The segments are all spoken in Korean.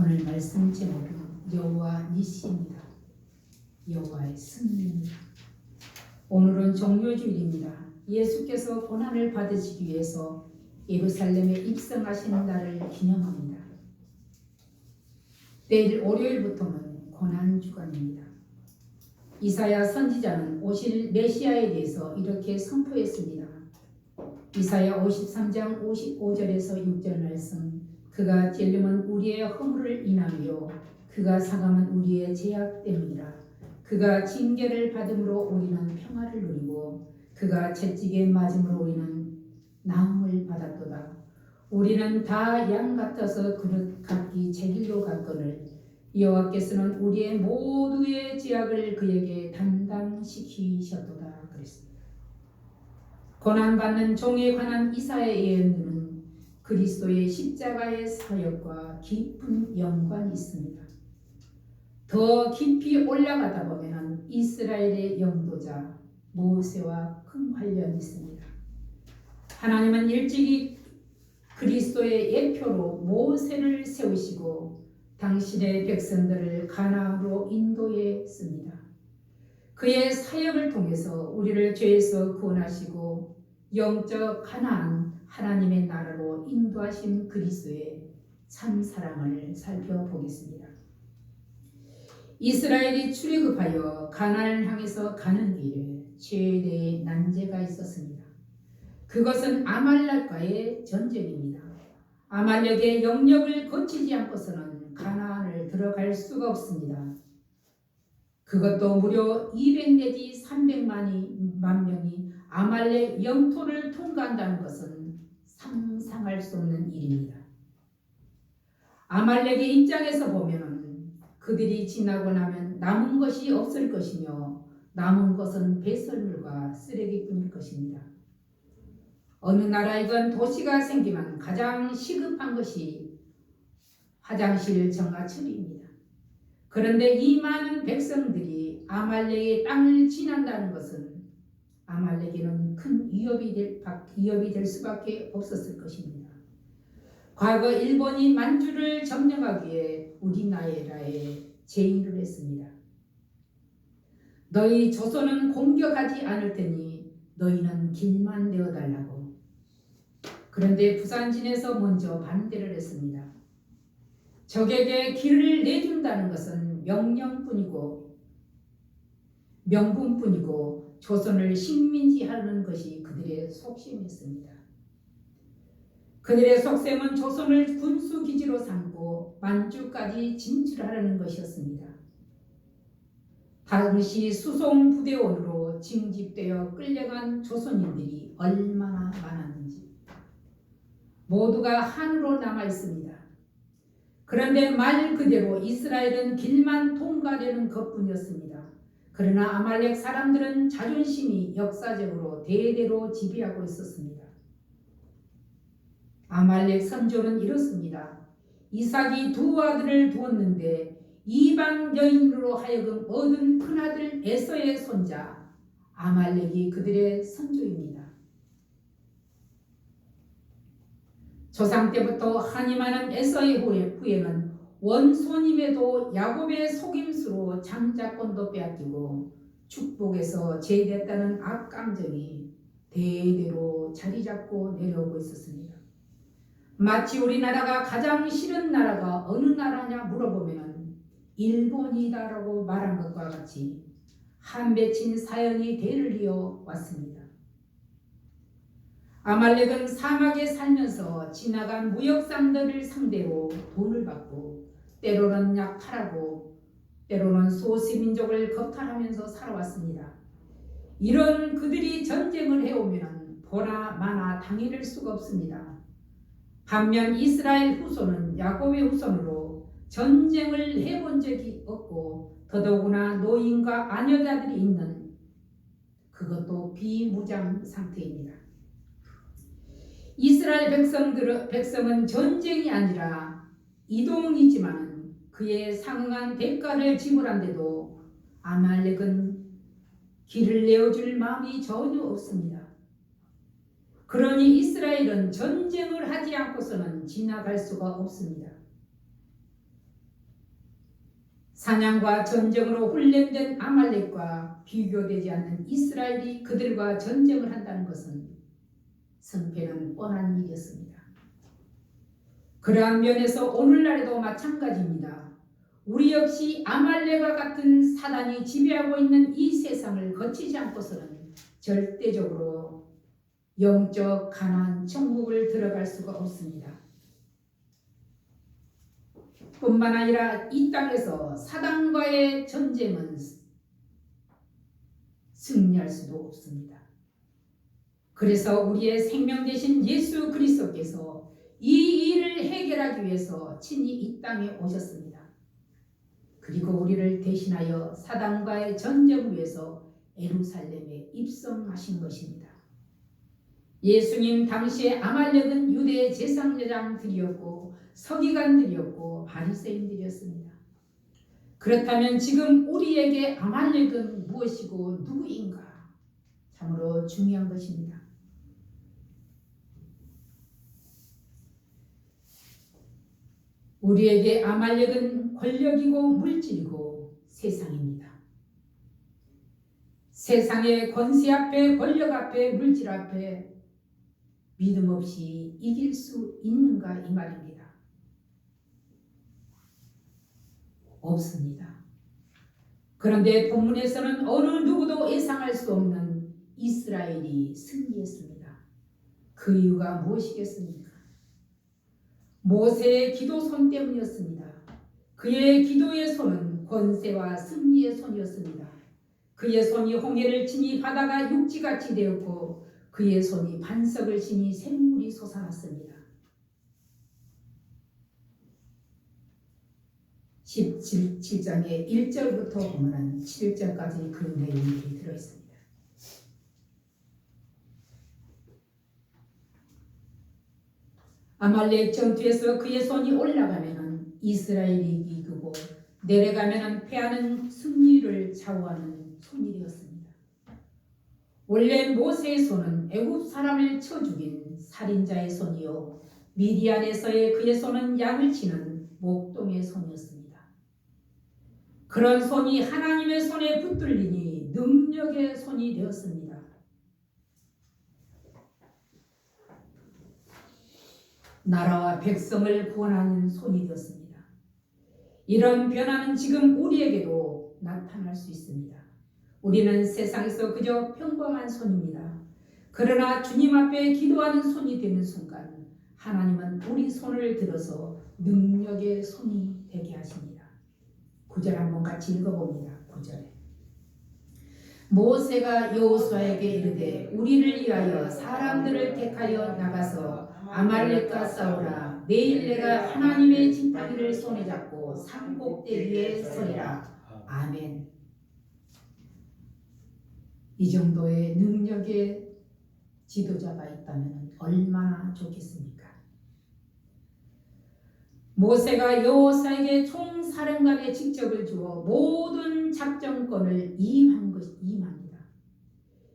오늘 말씀 제목은 여호와 니시입니다. 여호와의 승리입니다. 오늘은 종료주일입니다. 예수께서 고난을 받으시기 위해서 예루살렘에 입성하시는 날을 기념합니다. 내일 월요일부터는 고난 주간입니다. 이사야 선지자는 오실 메시아에 대해서 이렇게 선포했습니다. 이사야 53장 55절에서 6절 말씀 그가 찔림은 우리의 허물을 인하며 그가 상함은 우리의 죄악 때문이라. 그가 징계를 받음으로 우리는 평화를 누리고 그가 채찍에 맞음으로 우리는 나음을 받았도다. 우리는 다 양 같아서 그릇 각기 제 길로 갔거늘. 여호와께서는 우리의 모두의 죄악을 그에게 담당시키셨도다. 그랬습니다. 고난받는 종에 관한 이사의 예언들은 그리스도의 십자가의 사역과 깊은 연관이 있습니다. 더 깊이 올라가다 보면 이스라엘의 영도자 모세와 큰 관련이 있습니다. 하나님은 일찍이 그리스도의 예표로 모세를 세우시고 당신의 백성들을 가나안으로 인도했습니다. 그의 사역을 통해서 우리를 죄에서 구원하시고 영적 가나안 하나님의 나라로 인도하신 그리스도의 참 사랑을 살펴보겠습니다. 이스라엘이 출애굽하여 가나안을 향해서 가는 길에 최대의 난제가 있었습니다. 그것은 아말렉과의 전쟁입니다. 아말렉의 영역을 거치지 않고서는 가나안을 들어갈 수가 없습니다. 그것도 무려 200 내지 300만이 만 명이 아말렉 영토를 통과한다는 것은 상상할 수 없는 일입니다. 아말렉의 입장에서 보면 그들이 지나고 나면 남은 것이 없을 것이며 남은 것은 배설물과 쓰레기뿐일 것입니다. 어느 나라이건 도시가 생기면 가장 시급한 것이 화장실 정화 처리입니다. 그런데 이 많은 백성들이 아말렉의 땅을 지난다는 것은 아말렉에는 큰 위협이 될, 위협이 될 수밖에 없었을 것입니다. 과거 일본이 만주를 점령하기에 우리나라에 제의를 했습니다. 너희 조선은 공격하지 않을 테니 너희는 길만 내어달라고. 그런데 부산진에서 먼저 반대를 했습니다. 적에게 길을 내준다는 것은 명령뿐이고 명분뿐이고 조선을 식민지하는 것이 그들의 속셈이었습니다. 그들의 속셈은 조선을 군수기지로 삼고 만주까지 진출하려는 것이었습니다. 당시 수송부대원으로 징집되어 끌려간 조선인들이 얼마나 많았는지 모두가 한으로 남아 있습니다. 그런데 말 그대로 이스라엘은 길만 통과되는 것뿐이었습니다. 그러나 아말렉 사람들은 자존심이 역사적으로 대대로 지배하고 있었습니다. 아말렉 선조는 이렇습니다. 이삭이 두 아들을 두었는데 이방 여인으로 하여금 얻은 큰아들 에서의 손자 아말렉이 그들의 선조입니다. 조상 때부터 한이 많은 에서의 후예는 원손임에도 야곱의 속임수로 장자권도 빼앗기고 축복에서 제됐다는 악감정이 대대로 자리 잡고 내려오고 있었습니다. 마치 우리나라가 가장 싫은 나라가 어느 나라냐 물어보면 일본이다라고 말한 것과 같이 한 맺힌 사연이 대를 이어 왔습니다. 아말렉은 사막에 살면서 지나간 무역상들을 상대로 돈을 받고 때로는 약탈하고 때로는 소수민족을 겁탈하면서 살아왔습니다. 이런 그들이 전쟁을 해오면 보나 마나 당해낼 수가 없습니다. 반면 이스라엘 후손은 야곱의 후손으로 전쟁을 해본 적이 없고 더더구나 노인과 아녀자들이 있는 그것도 비무장 상태입니다. 이스라엘 백성들 백성은 전쟁이 아니라 이동이지만 그에 상응한 대가를 지불한데도 아말렉은 길을 내어줄 마음이 전혀 없습니다. 그러니 이스라엘은 전쟁을 하지 않고서는 지나갈 수가 없습니다. 사냥과 전쟁으로 훈련된 아말렉과 비교되지 않는 이스라엘이 그들과 전쟁을 한다는 것은 성패는 뻔한 일이었습니다. 그러한 면에서 오늘날에도 마찬가지입니다. 우리 역시 아말렉과 같은 사단이 지배하고 있는 이 세상을 거치지 않고서는 절대적으로 영적 가난 천국을 들어갈 수가 없습니다. 뿐만 아니라 이 땅에서 사단과의 전쟁은 승리할 수도 없습니다. 그래서 우리의 생명 되신 예수 그리스도께서 이 일을 해결하기 위해서 친히 이 땅에 오셨습니다. 그리고 우리를 대신하여 사단과의 전쟁을 위해서 에루살렘에 입성하신 것입니다. 예수님 당시에 아말렉은 유대 제상제장들이었고 서기관들이었고 바리새인들이었습니다. 그렇다면 지금 우리에게 아말렉은 무엇이고 누구인가? 참으로 중요한 것입니다. 우리에게 아말렉은 권력이고 물질이고 세상입니다. 세상의 권세 앞에 권력 앞에 물질 앞에 믿음 없이 이길 수 있는가 이 말입니다. 없습니다. 그런데 본문에서는 어느 누구도 예상할 수 없는 이스라엘이 승리했습니다. 그 이유가 무엇이겠습니까? 모세의 기도 손 때문이었습니다. 그의 기도의 손은 권세와 승리의 손이었습니다. 그의 손이 홍해를 치니 바다가 육지같이 되었고 그의 손이 반석을 치니 샘물이 솟아났습니다. 17장의 1절부터 보면 7절까지 그 내용이 들어있습니다. 아말렉 전투에서 그의 손이 올라가면 이스라엘이 이기고 내려가면 패하는 승리를 좌우하는 손일이었습니다. 원래 모세의 손은 애굽 사람을 쳐 죽인 살인자의 손이요 미디안에서의 그의 손은 양을 치는 목동의 손이었습니다. 그런 손이 하나님의 손에 붙들리니 능력의 손이 되었습니다. 나라와 백성을 구원하는 손이 되었습니다. 이런 변화는 지금 우리에게도 나타날 수 있습니다. 우리는 세상에서 그저 평범한 손입니다. 그러나 주님 앞에 기도하는 손이 되는 순간 하나님은 우리 손을 들어서 능력의 손이 되게 하십니다. 구절 한번 같이 읽어봅니다. 구절에 모세가 여호수아에게 이르되 우리를 위하여 사람들을 택하여 나가서 아말렉과 싸우라 내일 내가 하나님의 지팡이를 손에 잡고 산 꼭대기에 서리라 아멘 이 정도의 능력의 지도자가 있다면 얼마나 좋겠습니까? 모세가 여호사에게 총사령관의 직접을 주어 모든 작전권을 임한 것 임합니다.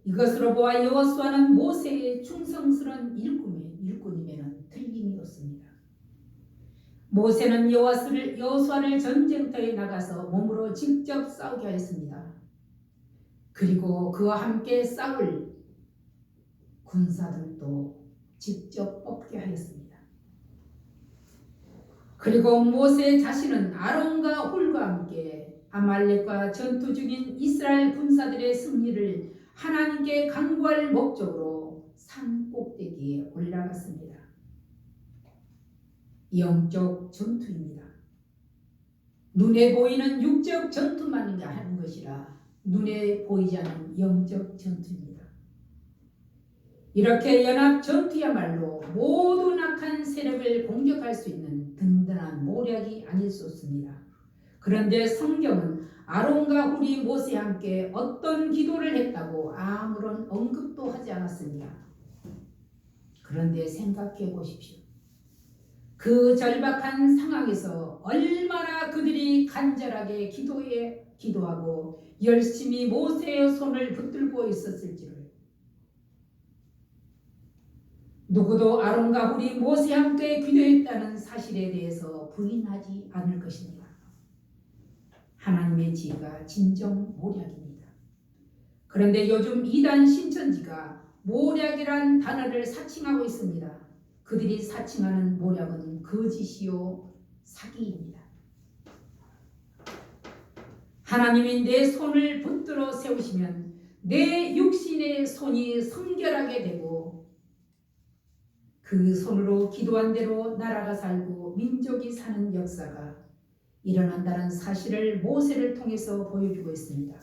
이것으로 보아 여호수아는 모세의 충성스러운 일꾼이 일꾼임에는 틀림이 없습니다. 모세는 여호수아를 여호수아를 전쟁터에 나가서 몸으로 직접 싸우게 하였습니다. 그리고 그와 함께 싸울 군사들도 직접 뽑게 하였습니다. 그리고 모세 자신은 아론과 홀과 함께 아말렉과 전투 중인 이스라엘 군사들의 승리를 하나님께 간구할 목적으로 산 꼭대기에 올라갔습니다. 영적 전투입니다. 눈에 보이는 육적 전투만 하는 것이라 눈에 보이지 않는 영적 전투입니다. 이렇게 연합 전투야말로 모든 악한 세력을 공격할 수 있는 든든한 모략이 아닐 수 없습니다. 그런데 성경은 아론과 우리 모세와 함께 어떤 기도를 했다고 아무런 언급도 하지 않았습니다. 그런데 생각해 보십시오. 그 절박한 상황에서 얼마나 그들이 간절하게 기도에 기도하고 열심히 모세의 손을 붙들고 있었을지를 누구도 아론과 우리 모세 함께 기도했다는 사실에 대해서 부인하지 않을 것입니다. 하나님의 지혜가 진정 모략입니다. 그런데 요즘 이단 신천지가 모략이란 단어를 사칭하고 있습니다. 그들이 사칭하는 모략은 거짓이요 사기입니다. 하나님이 내 손을 붙들어 세우시면 내 육신의 손이 성결하게 되고 그 손으로 기도한 대로 나라가 살고 민족이 사는 역사가 일어난다는 사실을 모세를 통해서 보여주고 있습니다.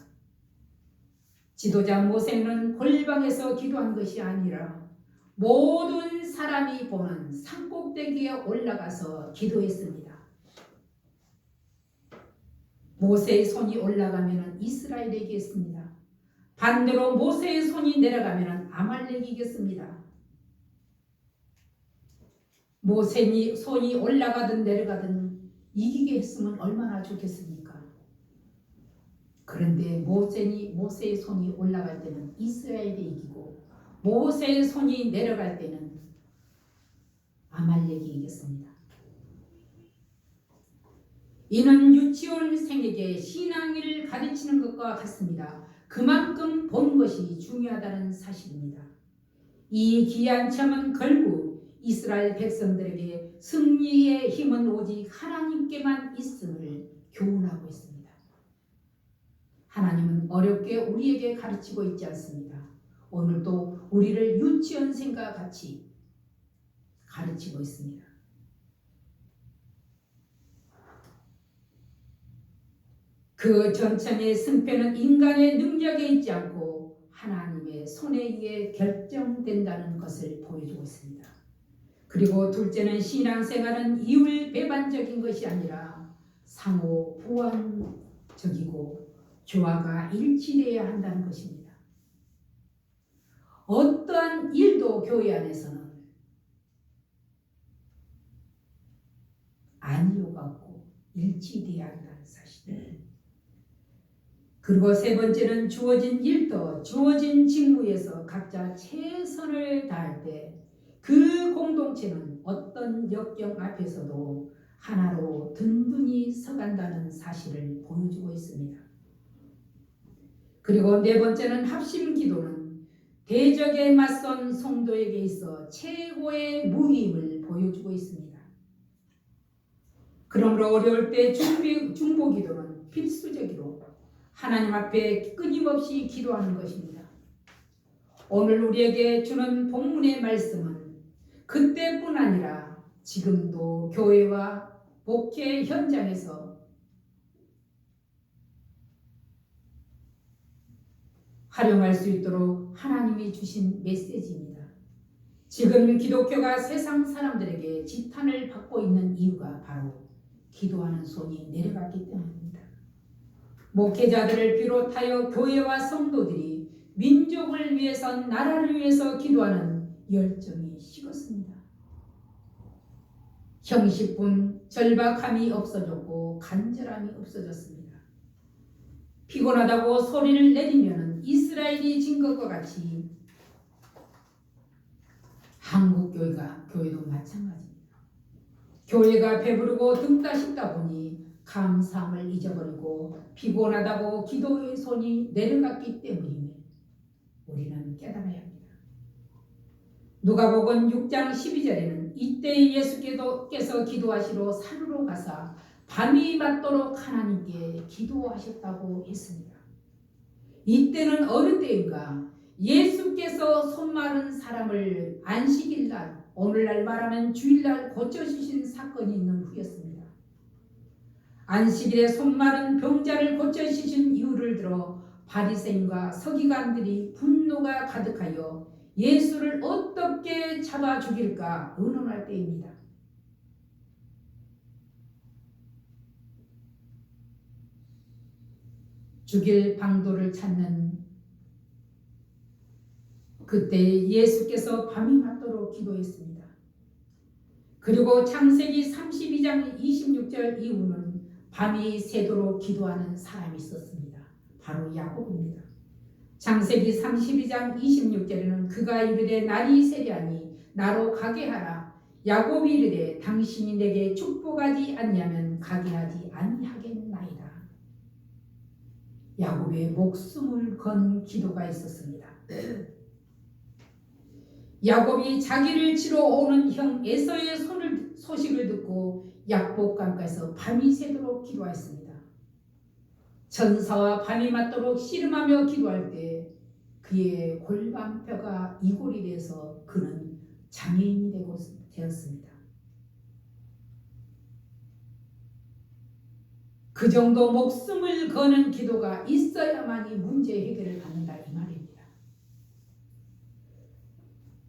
지도자 모세는 골방에서 기도한 것이 아니라 모든 사람이 보는 산꼭대기에 올라가서 기도했습니다. 모세의 손이 올라가면 이스라엘이 이겼습니다. 반대로 모세의 손이 내려가면 아말렉이 이겼습니다. 모세니 손이 올라가든 내려가든 이기게 했으면 얼마나 좋겠습니까? 그런데 모세니 모세의 손이 올라갈 때는 이스라엘이 이기고 모세의 손이 내려갈 때는 아말렉이 이겼습니다. 이는 유치원생에게 신앙을 가르치는 것과 같습니다. 그만큼 본 것이 중요하다는 사실입니다. 이 귀한 점은 결국 이스라엘 백성들에게 승리의 힘은 오직 하나님께만 있음을 교훈하고 있습니다. 하나님은 어렵게 우리에게 가르치고 있지 않습니다. 오늘도 우리를 유치원생과 같이 가르치고 있습니다. 그 전쟁의 승패는 인간의 능력에 있지 않고 하나님의 손에 의해 결정된다는 것을 보여주고 있습니다. 그리고 둘째는 신앙생활은 이율 배반적인 것이 아니라 상호 보완적이고 조화가 일치되어야 한다는 것입니다. 어떠한 일도 교회 안에서는 없고 일치되어야 한다는 사실. 그리고 세 번째는 주어진 일도 주어진 직무에서 각자 최선을 다할 때 그 공동체는 어떤 역경 앞에서도 하나로 든든히 서간다는 사실을 보여주고 있습니다. 그리고 네 번째는 합심 기도는 대적에 맞선 성도에게 있어 최고의 무기임을 보여주고 있습니다. 그러므로 어려울 때 중비, 중보 기도는 필수적으로 하나님 앞에 끊임없이 기도하는 것입니다. 오늘 우리에게 주는 본문의 말씀은 그때뿐 아니라 지금도 교회와 목회 현장에서 활용할 수 있도록 하나님이 주신 메시지입니다. 지금 기독교가 세상 사람들에게 지탄을 받고 있는 이유가 바로 기도하는 손이 내려갔기 때문입니다. 목회자들을 비롯하여 교회와 성도들이 민족을 위해서 나라를 위해서 기도하는 열정이 식었습니다. 형식분 절박함이 없어졌고 간절함이 없어졌습니다. 피곤하다고 소리를 내리면 이스라엘이 진 것과 같이 한국 교회가 교회도 마찬가지입니다. 교회가 배부르고 등다 싶다 보니 감사함을 잊어버리고 피곤하다고 기도의 손이 내려갔기 때문임에 우리는 깨달아야 합니다. 누가복음 6장 12절에는 이때 예수께서 기도하시러 산으로 가사 밤이 맞도록 하나님께 기도하셨다고 했습니다. 이때는 어느 때인가 예수께서 손 마른 사람을 안식일날 오늘날 말하면 주일날 고쳐주신 사건이 있는 후였습니다. 안식일에 손 마른 병자를 고쳐주신 이유를 들어 바리새인과 서기관들이 분노가 가득하여 예수를 어떻게 잡아 죽일까 의논할 때입니다. 죽일 방도를 찾는 그때 예수께서 밤이 맞도록 기도했습니다. 그리고 창세기 32장 26절 이후는 밤이 새도록 기도하는 사람이 있었습니다. 바로 야곱입니다. 창세기 32장 26절에는 그가 이르되 날이 세려하니 나로 가게 하라. 야곱이 이르되 당신이 내게 축복하지 아니하면 가게 하지 아니하겠나이다. 야곱의 목숨을 건 기도가 있었습니다. 야곱이 자기를 치러 오는 형 에서의 소식을 듣고 약복강가에서 밤이 새도록 기도하였습니다. 전사와 밤이 맞도록 씨름하며 기도할 때 그의 골반뼈가 이골이 돼서 그는 장애인이 되고 되었습니다. 그 정도 목숨을 거는 기도가 있어야만이 문제 해결을 받는다 이 말입니다.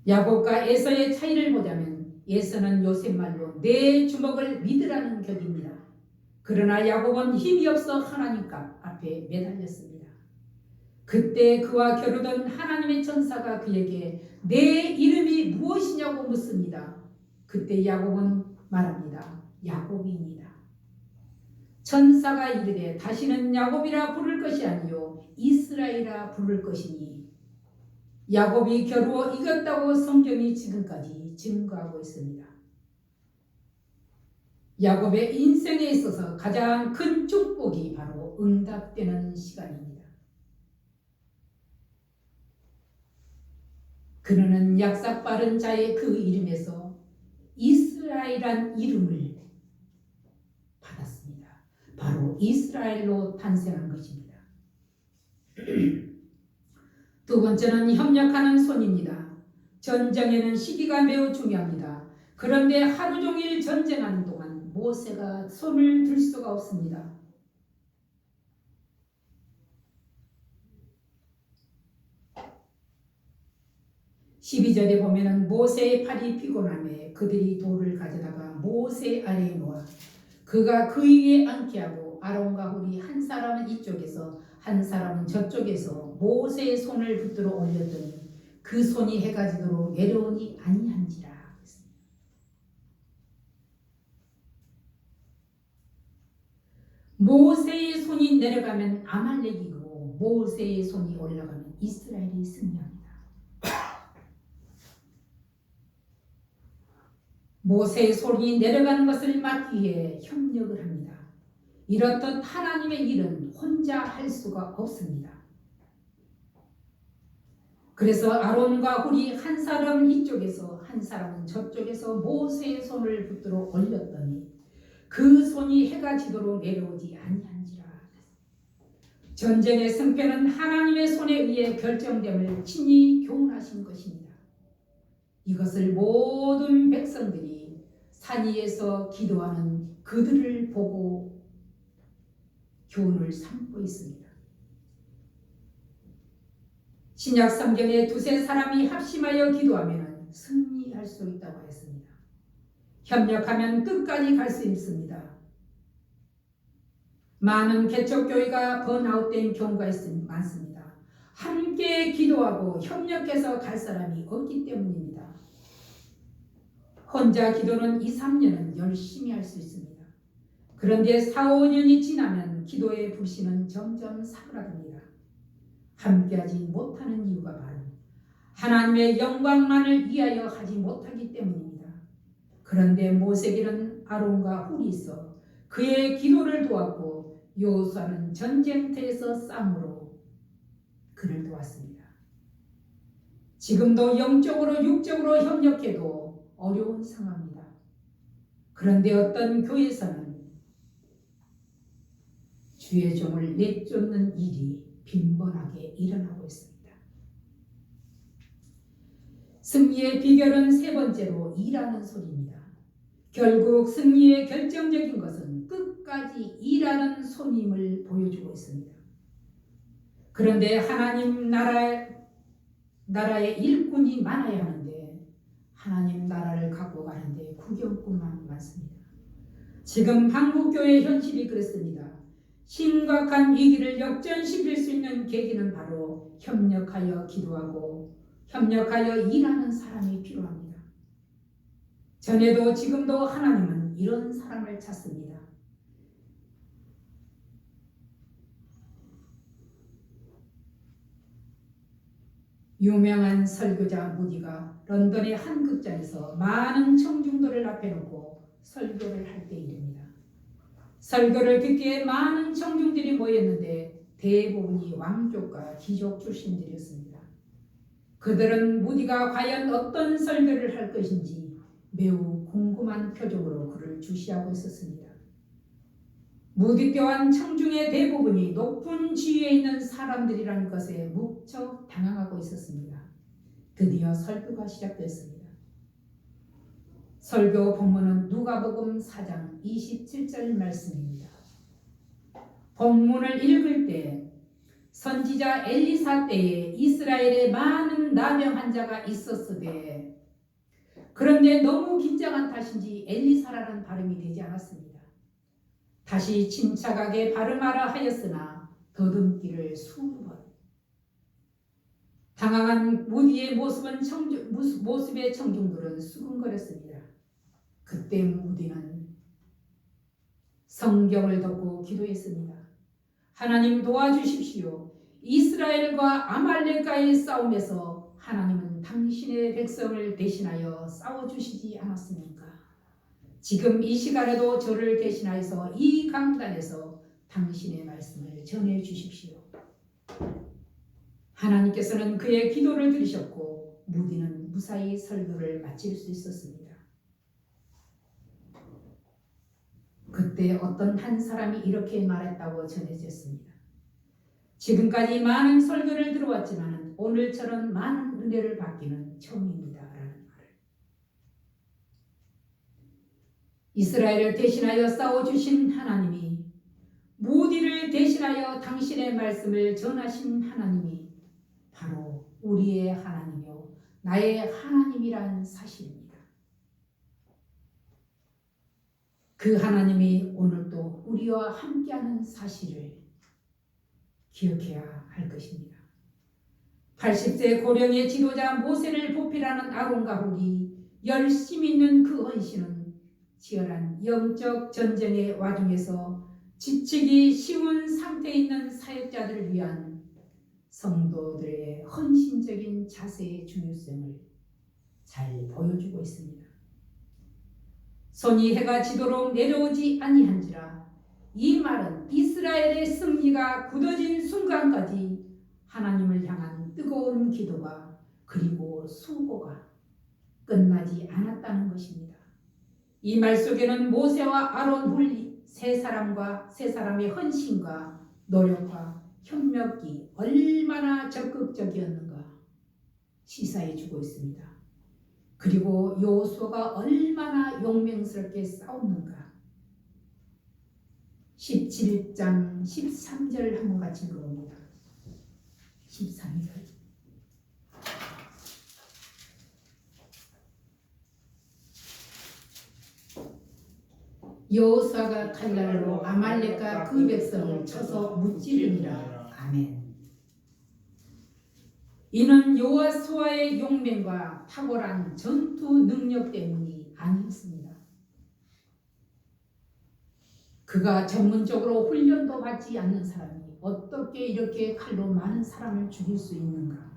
야곱과 에서의 차이를 보자면 에서는 요셉 말로 내 주먹을 믿으라는 격입니다. 그러나 야곱은 힘이 없어 하나님 앞에 매달렸습니다. 그때 그와 겨루던 하나님의 천사가 그에게 내 이름이 무엇이냐고 묻습니다. 그때 야곱은 말합니다. 야곱입니다. 천사가 이르되 다시는 야곱이라 부를 것이 아니요 이스라엘이라 부를 것이니 야곱이 겨루어 이겼다고 성경이 지금까지 증거하고 있습니다. 야곱의 인생에 있어서 가장 큰 축복이 바로 응답되는 시간입니다. 그는 약삭 빠른 자의 그 이름에서 이스라엘이란 이름을 받았습니다. 바로 이스라엘로 탄생한 것입니다. 두 번째는 협력하는 손입니다. 전쟁에는 시기가 매우 중요합니다. 그런데 하루 종일 전쟁하는 모세가 손을 들 수가 없습니다. 12절에 보면은 모세의 팔이 피곤함에 그들이 돌을 가져다가 모세 아래에 놓아 그가 그 위에 앉게 하고 아론과 홀이 한 사람은 이쪽에서 한 사람은 저쪽에서 모세의 손을 붙들어 올렸더니 그 손이 해가 지도록 내려오니 아니한지라 모세의 손이 내려가면 아말렉이고 모세의 손이 올라가면 이스라엘이 승리합니다. 모세의 손이 내려가는 것을 막기 위해 협력을 합니다. 이렇듯 하나님의 일은 혼자 할 수가 없습니다. 그래서 아론과 홀이 한 사람은 이쪽에서 한 사람은 저쪽에서 모세의 손을 붙들어 올렸더니 그 손이 해가 지도록 내려오지 아니한지라. 전쟁의 승패는 하나님의 손에 의해 결정됨을 친히 교훈하신 것입니다. 이것을 모든 백성들이 산 위에서 기도하는 그들을 보고 교훈을 삼고 있습니다. 신약 성경에 두세 사람이 합심하여 기도하면 승리할 수 있다고 했습니다. 협력하면 끝까지 갈 수 있습니다. 많은 개척교회가 번아웃된 경우가 있, 많습니다. 함께 기도하고 협력해서 갈 사람이 없기 때문입니다. 혼자 기도는 2, 3년은 열심히 할 수 있습니다. 그런데 4, 5년이 지나면 기도의 불씨는 점점 사그라듭니다. 함께하지 못하는 이유가 바로 하나님의 영광만을 위하여 하지 못하기 때문입니다. 그런데 모세기는 아론과 훌이 있어 그의 기도를 도왔고 요수아는 전쟁터에서 쌍으로 그를 도왔습니다. 지금도 영적으로 육적으로 협력해도 어려운 상황입니다. 그런데 어떤 교회에서는 주의 종을 내쫓는 일이 빈번하게 일어나고 있습니다. 승리의 비결은 세 번째로 일하는 소리입니다. 결국 승리의 결정적인 것은 끝까지 일하는 손님을 보여주고 있습니다. 그런데 하나님 나라, 나라의 일꾼이 많아야 하는데 하나님 나라를 갖고 가는데 구경꾼만 많습니다. 지금 한국교회 현실이 그렇습니다. 심각한 위기를 역전시킬 수 있는 계기는 바로 협력하여 기도하고 협력하여 일하는 사람이 필요합니다. 전에도 지금도 하나님은 이런 사람을 찾습니다. 유명한 설교자 무디가 런던의 한 극장에서 많은 청중들을 앞에 놓고 설교를 할 때입니다. 설교를 듣기에 많은 청중들이 모였는데 대부분이 왕족과 귀족 출신들이었습니다. 그들은 무디가 과연 어떤 설교를 할 것인지 매우 궁금한 표정으로 그를 주시하고 있었습니다. 무디 또한 청중의 대부분이 높은 지위에 있는 사람들이라는 것에 무척 당황하고 있었습니다. 드디어 설교가 시작됐습니다. 설교 본문은 누가복음 4장 27절 말씀입니다. 본문을 읽을 때 선지자 엘리사 때에 이스라엘에 많은 나병 환자가 있었으되 그런데 너무 긴장한 탓인지 엘리사라는 발음이 되지 않았습니다. 다시 침착하게 발음하라 하였으나 더듬기를 수백 번. 당황한 무디의 모습은 청중, 모습- 모습의 청중들은 수근거렸습니다. 그때 무디는 성경을 덮고 기도했습니다. 하나님 도와주십시오. 이스라엘과 아말렉과의 싸움에서 하나님은 당신의 백성을 대신하여 싸워주시지 않았습니까? 지금 이 시간에도 저를 대신하여서 이 강단에서 당신의 말씀을 전해 주십시오. 하나님께서는 그의 기도를 들으셨고 무디는 무사히 설교를 마칠 수 있었습니다. 그때 어떤 한 사람이 이렇게 말했다고 전해졌습니다. 지금까지 많은 설교를 들어왔지만 오늘처럼 많은 은혜를 받기는 처음입니다. 라는 말을. 이스라엘을 대신하여 싸워 주신 하나님이 무디를 대신하여 당신의 말씀을 전하신 하나님이 바로 우리의 하나님이요 나의 하나님이란 사실입니다. 그 하나님이 오늘도 우리와 함께하는 사실을 기억해야 할 것입니다. 80세 고령의 지도자 모세를 보필하는 아론과 홀이 열심히 있는 그 헌신은 치열한 영적 전쟁의 와중에서 지치기 쉬운 상태에 있는 사역자들을 위한 성도들의 헌신적인 자세의 중요성을 잘 보여주고 있습니다. 손이 해가 지도록 내려오지 아니한지라 이 말은 이스라엘의 승리가 순간까지 하나님을 향한 기도가 그리고 수고가 끝나지 않았다는 것입니다. 이 말 속에는 모세와 아론 훌리 세 사람과 세 사람의 헌신과 노력과 협력이 얼마나 적극적이었는가 시사해 주고 있습니다. 그리고 요수가 얼마나 용맹스럽게 싸웠는가 17장 13절 한번 같이 읽어봅니다. 13절 여호수아가 칼날로 아말렉과 그 백성을 쳐서 무찌르니라. 아멘. 이는 여호수아의 용맹과 탁월한 전투 능력 때문이 아니었습니다. 그가 전문적으로 훈련도 받지 않는 사람이 어떻게 이렇게 칼로 많은 사람을 죽일 수 있는가?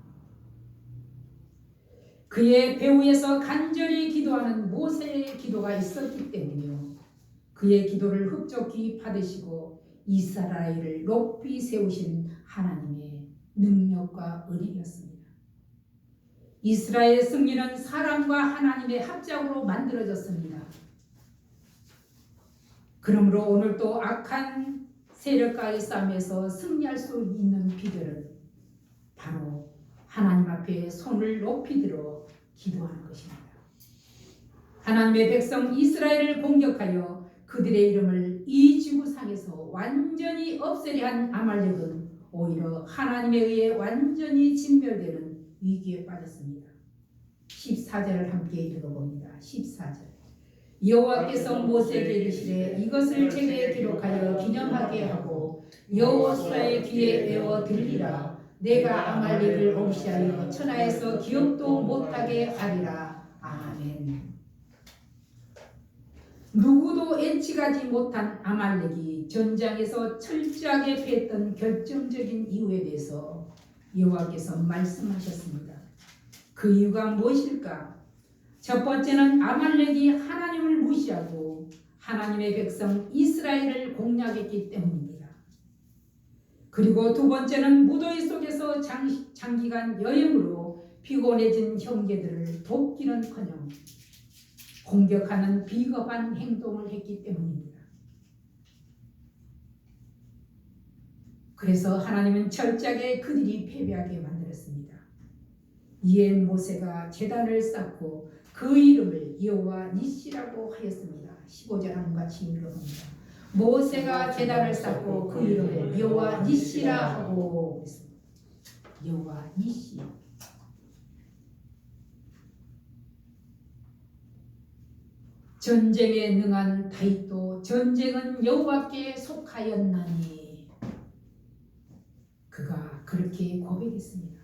그의 배후에서 간절히 기도하는 모세의 기도가 있었기 때문이요. 그의 기도를 흡족히 받으시고 이스라엘을 높이 세우신 하나님의 능력과 의리였습니다. 이스라엘의 승리는 사람과 하나님의 합작으로 만들어졌습니다. 그러므로 오늘도 악한 세력과의 싸움에서 승리할 수 있는 비결은 바로 하나님 앞에 손을 높이 들어 기도하는 것입니다. 하나님의 백성 이스라엘을 공격하여 그들의 이름을 이 지구상에서 완전히 없애려 한 아말렉은 오히려 하나님에 의해 완전히 진멸되는 위기에 빠졌습니다. 14절을 함께 읽어봅니다. 14절 여호와께서 모세에게 이르시되 이것을 책에 기록하여 기념하게 하고 여호수아의 귀에 외워 들리라 내가 아말렉을 없이하여 천하에서 기억도 못하게 하리라 아멘 누구도 예측하지 못한 아말렉이 전장에서 철저하게 패했던 결정적인 이유에 대해서 여호와께서 말씀하셨습니다. 그 이유가 무엇일까? 첫 번째는 아말렉이 하나님을 무시하고 하나님의 백성 이스라엘을 공략했기 때문입니다. 그리고 두 번째는 무더위 속에서 장, 장기간 여행으로 피곤해진 형제들을 돕기는커녕 공격하는 비겁한 행동을 했기 때문입니다. 그래서 하나님은 철저하게 그들이 패배하게 만들었습니다. 이에 모세가 제단을 쌓고 그 이름을 여호와 니시라고 하였습니다. 15절 한번 같이 읽어봅니다. 모세가 제단을 쌓고 그 이름을 여호와 니시라 하고. 여호와 니시. 전쟁에 능한 다윗도 전쟁은 여호와께 속하였나니 그가 그렇게 고백했습니다.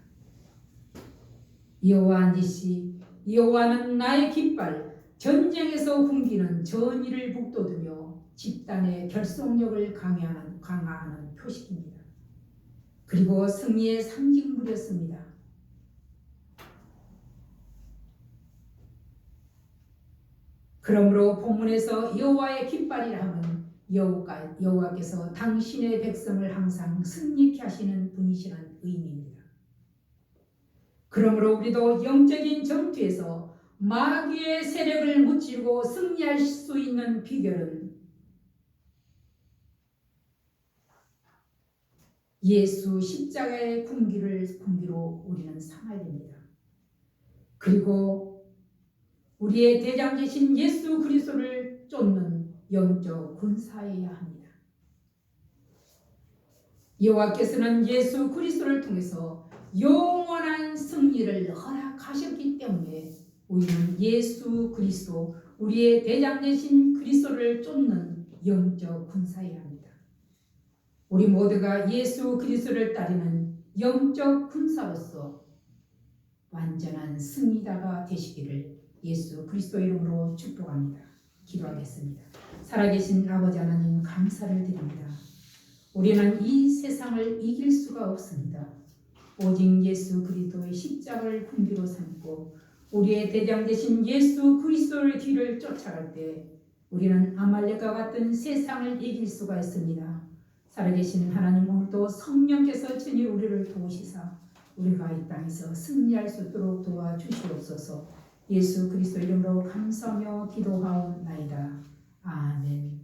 여호와 니시 여호와는 나의 깃발 전쟁에서 훈기는 전의를 북돋우며 집단의 결속력을 강화하는, 강화하는 표식입니다. 그리고 승리의 상징물이었습니다. 그러므로 본문에서 여호와의 깃발이라 하면 여호가, 여호와께서 당신의 백성을 항상 승리케 하시는 분이시라는 의미입니다. 그러므로 우리도 영적인 전투에서 마귀의 세력을 무찌르고 승리할 수 있는 비결은 예수 십자가의 군기를 군기로 우리는 삼아야 됩니다. 그리고 우리의 대장 되신 예수 그리스도를 쫓는 영적 군사여야 합니다. 여호와께서는 예수 그리스도를 통해서 영원한 승리를 허락하셨기 때문에 우리는 예수 그리스도 우리의 대장 되신 그리스도를 쫓는 영적 군사여야 합니다. 우리 모두가 예수 그리스도를 따르는 영적 군사로서 완전한 승리자가 되시기를 예수 그리스도 이름으로 축복합니다. 기도하겠습니다. 살아계신 아버지 하나님 감사를 드립니다. 우리는 이 세상을 이길 수가 없습니다. 오직 예수 그리스도의 십자가를 군기로 삼고 우리의 대장 되신 예수 그리스도의 뒤를 쫓아갈 때 우리는 아말렉과 같은 세상을 이길 수가 있습니다. 살아계신 하나님 오늘도 성령께서 친히 우리를 도우시사 우리가 이 땅에서 승리할 수 있도록 도와주시옵소서 예수 그리스도 이름으로 감사하며 기도하옵나이다. 아멘